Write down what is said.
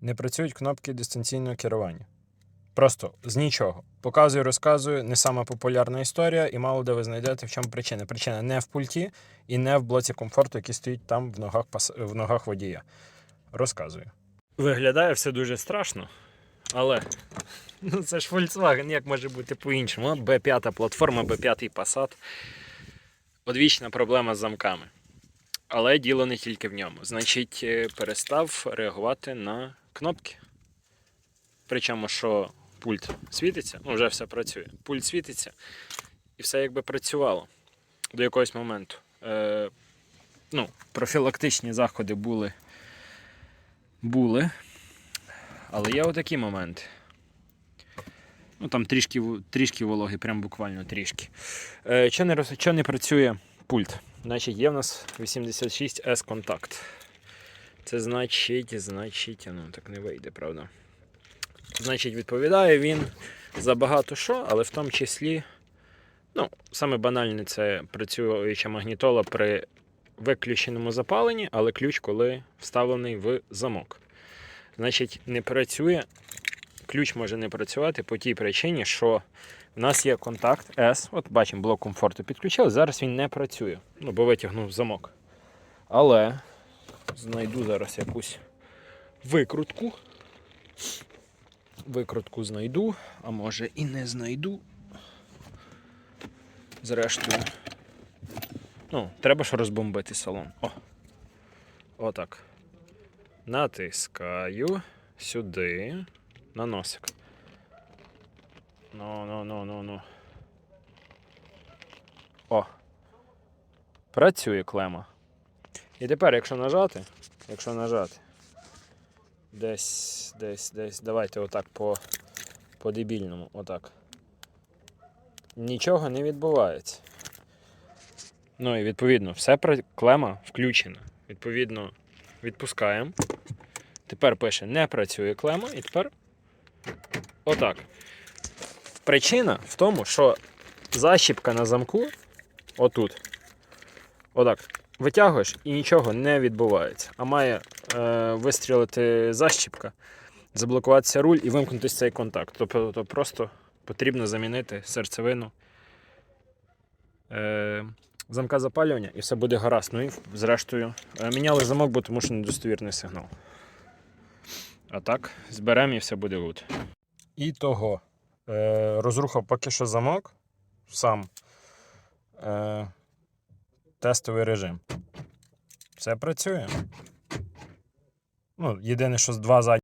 Не працюють кнопки дистанційного керування. Просто з нічого. Показую, розказую, не сама популярна історія, і мало де ви знайдете, в чому причина. Причина не в пульті і не в блоці комфорту, який стоїть там в ногах, пас... в ногах водія. Розказую. Виглядає все дуже страшно, але ну, це ж Volkswagen, як може бути по-іншому. B5 платформа, B5 Passat. Одвічна проблема з замками. Але діло не тільки в ньому. Значить, е, перестав реагувати на кнопки. Причому, що пульт світиться, ну вже все працює. Пульт світиться, і все якби працювало до якогось моменту. Е, ну, профілактичні заходи були. Були. Але є отакі моменти. Ну там трішки, трішки вологи, прям буквально трішки. Е, що, не, що не працює пульт? Значить, є в нас 86S контакт. Це значить, значить, ну так не вийде, правда. Значить, відповідає він за багато що, але в тому числі, ну, саме банальне це працююча магнітола при виключеному запаленні, але ключ, коли вставлений в замок. Значить, не працює, ключ може не працювати по тій причині, що в нас є контакт S. От бачимо, блок комфорту підключили. Зараз він не працює. Ну, бо витягнув замок. Але знайду зараз якусь викрутку. Викрутку знайду, а може і не знайду. Зрештою. Ну, треба ж розбомбити салон. О. Отак. Натискаю сюди. На носик. Ну, ну, ну, ну, ну. О. Працює клема. І тепер, якщо нажати, якщо нажати. Десь, десь, десь. Давайте отак по, по дебільному. Отак. Нічого не відбувається. Ну і відповідно, все клема включена. Відповідно, відпускаємо. Тепер пише не працює клема, і тепер отак. Причина в тому, що защіпка на замку отут. Отак. Витягуєш і нічого не відбувається. А має е, вистрілити защіпка, заблокуватися руль і вимкнутися цей контакт. Тобто просто потрібно замінити серцевину е, замка запалювання і все буде гаразд. Ну і зрештою е, міняли замок, бо тому що недостовірний сигнал. А так, зберемо і все буде гуд. І того. Е, розрухав поки що замок сам. Тестовий режим. Все працює. Ну, єдине, що з два задні.